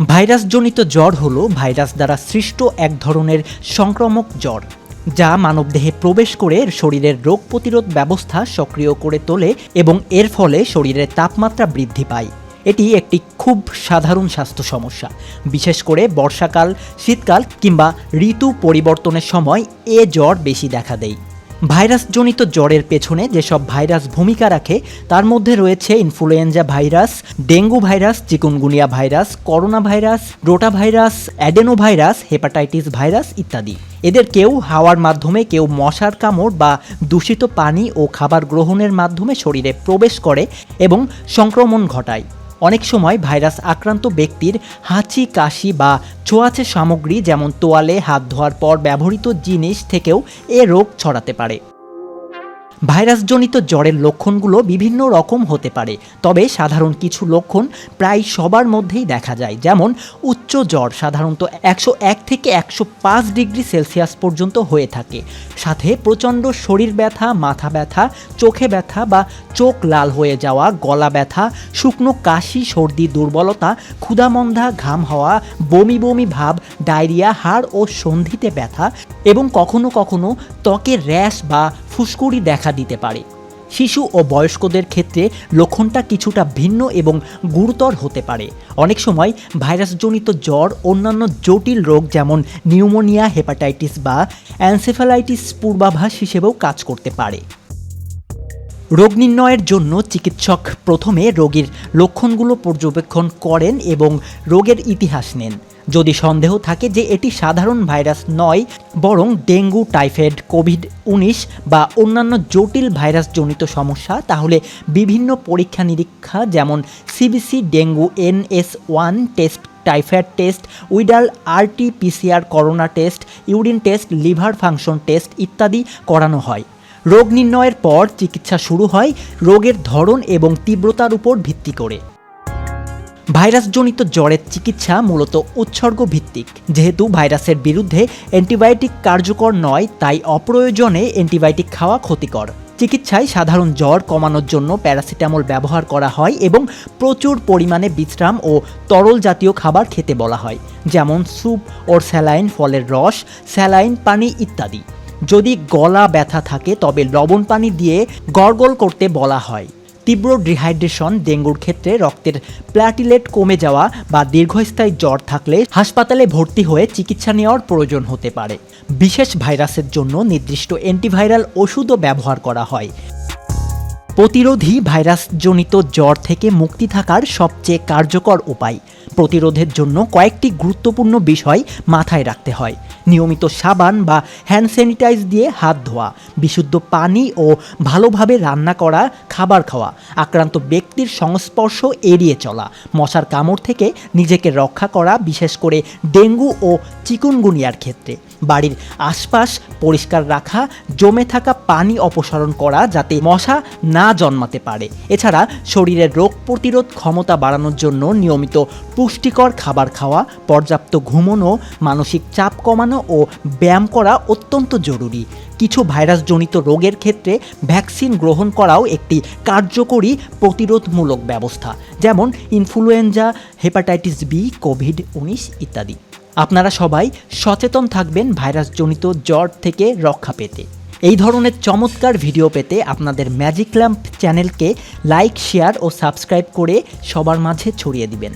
ভাইরাসজনিত জ্বর হলো ভাইরাস দ্বারা সৃষ্ট এক ধরনের সংক্রামক জ্বর, যা মানবদেহে প্রবেশ করে শরীরের রোগ প্রতিরোধ ব্যবস্থা সক্রিয় করে তোলে এবং এর ফলে শরীরের তাপমাত্রা বৃদ্ধি পায়। এটি একটি খুব সাধারণ স্বাস্থ্য সমস্যা। বিশেষ করে বর্ষাকাল, শীতকাল কিংবা ঋতু পরিবর্তনের সময় এ জ্বর বেশি দেখা দেয়। ভাইরাসজনিত জ্বরের পেছনে যেসব ভাইরাস ভূমিকা রাখে, তার মধ্যে রয়েছে influenza virus, dengue virus, chikungunya virus, corona virus, rota virus adeno virus hepatitis virus ইত্যাদি। এদের কেউ হাওয়ার মাধ্যমে, কেউ মশার কামড় বা দূষিত পানি ও খাবার গ্রহণের মাধ্যমে শরীরে প্রবেশ করে এবং সংক্রমণ ঘটায়। অনেক সময় ভাইরাস আক্রান্ত ব্যক্তির হাঁচি, কাশি বা ছোঁয়াচে সামগ্রী যেমন তোয়ালে হাত ধোয়ার পর ব্যবহৃত জিনিস থেকেও এ রোগ ছড়াতে পারে। ভাইরাসজনিত জ্বরের লক্ষণগুলো বিভিন্ন রকম হতে পারে, তবে সাধারণ কিছু লক্ষণ প্রায় সবার মধ্যেই দেখা যায়। যেমন, উচ্চ জ্বর সাধারণত একশো এক থেকে একশো পাঁচ ডিগ্রি সেলসিয়াস পর্যন্ত হয়ে থাকে। সাথে প্রচণ্ড শরীর ব্যথা, মাথা ব্যথা, চোখে ব্যথা বা চোখ লাল হয়ে যাওয়া, গলা ব্যথা, শুকনো কাশি, সর্দি, দুর্বলতা ক্ষুধামন্ধা ঘাম হওয়া, বমি বমি ভাব, ডায়রিয়া, হাড় ও সন্ধিতে ব্যথা এবং কখনো কখনো ত্বকে র্যাশ বা ফুসকুড়ি দেখা দিতে পারে। শিশু ও বয়স্কদের ক্ষেত্রে লক্ষণটা কিছুটা ভিন্ন এবং গুরুতর হতে পারে। অনেক সময় ভাইরাসজনিত জ্বর, অন্যান্য জটিল রোগ যেমন নিউমোনিয়া, হেপাটাইটিস বা অ্যানসেফালাইটিস পূর্বাভাস হিসেবেও কাজ করতে পারে। রোগ নির্ণয়ের জন্য চিকিৎসক প্রথমে রোগীর লক্ষণগুলো পর্যবেক্ষণ করেন এবং রোগের ইতিহাস নেন। যদি সন্দেহ থাকে যে এটি সাধারণ ভাইরাস নয়, বরং ডেঙ্গু, টাইফয়েড কোভিড উনিশ বা অন্যান্য জটিল ভাইরাসজনিত সমস্যা, তাহলে বিভিন্ন পরীক্ষা নিরীক্ষা যেমন CBC dengue NS one test typhoid test Widal RT PCR corona test urine test liver function test ইত্যাদি করানো হয়। রোগ নির্ণয়ের পর চিকিৎসা শুরু হয় রোগের ধরন এবং তীব্রতার উপর ভিত্তি করে। ভাইরাসজনিত জ্বরের চিকিৎসা মূলত উৎসর্গ ভিত্তিক যেহেতু ভাইরাসের বিরুদ্ধে অ্যান্টিবায়োটিক কার্যকর নয়, তাই অপ্রয়োজনে অ্যান্টিবায়োটিক খাওয়া ক্ষতিকর। চিকিৎসায় সাধারণ জ্বর কমানোর জন্য প্যারাসিটামল ব্যবহার করা হয় এবং প্রচুর পরিমাণে বিশ্রাম ও তরল জাতীয় খাবার খেতে বলা হয়, যেমন স্যুপ ও স্যালাইন, ফলের রস, স্যালাইন পানি ইত্যাদি। যদি গলা ব্যথা থাকে, তবে লবণ পানি দিয়ে গড়গড় করতে বলা হয়। তীব্র ডিহাইড্রেশন ডেঙ্গুর ক্ষেত্রে রক্তের প্ল্যাটিলেট কমে যাওয়া বা দীর্ঘস্থায়ী জ্বর থাকলে হাসপাতালে ভর্তি হয়ে চিকিৎসা নেওয়ার প্রয়োজন হতে পারে। বিশেষ ভাইরাসের জন্য নির্দিষ্ট অ্যান্টিভাইরাল ওষুধও ব্যবহার করা হয়। প্রতিরোধী ভাইরাসজনিত জ্বর থেকে মুক্তি থাকার সবচেয়ে কার্যকর উপায়। প্রতিরোধের জন্য কয়েকটি গুরুত্বপূর্ণ বিষয় মাথায় রাখতে হয়। নিয়মিত সাবান বা হ্যান্ড স্যানিটাইজ দিয়ে হাত ধোয়া, বিশুদ্ধ পানি ও ভালোভাবে রান্না করা, খাবার খাওয়া, আক্রান্ত ব্যক্তির সংস্পর্শ এড়িয়ে চলা, মশার কামড় থেকে নিজেকে রক্ষা করা, বিশেষ করে ডেঙ্গু ও চিকুনগুনিয়ার ক্ষেত্রে। বাড়ির আশপাশ পরিষ্কার রাখা, জমে থাকা পানি অপসারণ করা যাতে মশা না জন্মাতে পারে। এছাড়া শরীরের রোগ প্রতিরোধ ক্ষমতা বাড়ানোর জন্য নিয়মিত পুষ্টিকর খাবার খাওয়া, পর্যাপ্ত ঘুমনো, মানসিক চাপ কমানো ও ব্যায়াম করা অত্যন্ত জরুরি। কিছু ভাইরাসজনিত রোগের ক্ষেত্রে ভ্যাকসিন গ্রহণ করাও একটি কার্যকরী প্রতিরোধমূলক ব্যবস্থা, যেমন ইনফ্লুয়েঞ্জা, হেপাটাইটিস বি, কোভিড উনিশ ইত্যাদি। আপনারা সবাই সচেতন থাকবেন ভাইরাসজনিত জ্বর থেকে রক্ষা পেতে। এই ধরনের চমৎকার ভিডিও পেতে আপনাদের ম্যাজিক ল্যাম্প চ্যানেলকে লাইক, শেয়ার ও সাবস্ক্রাইব করে সবার মাঝে ছড়িয়ে দিবেন।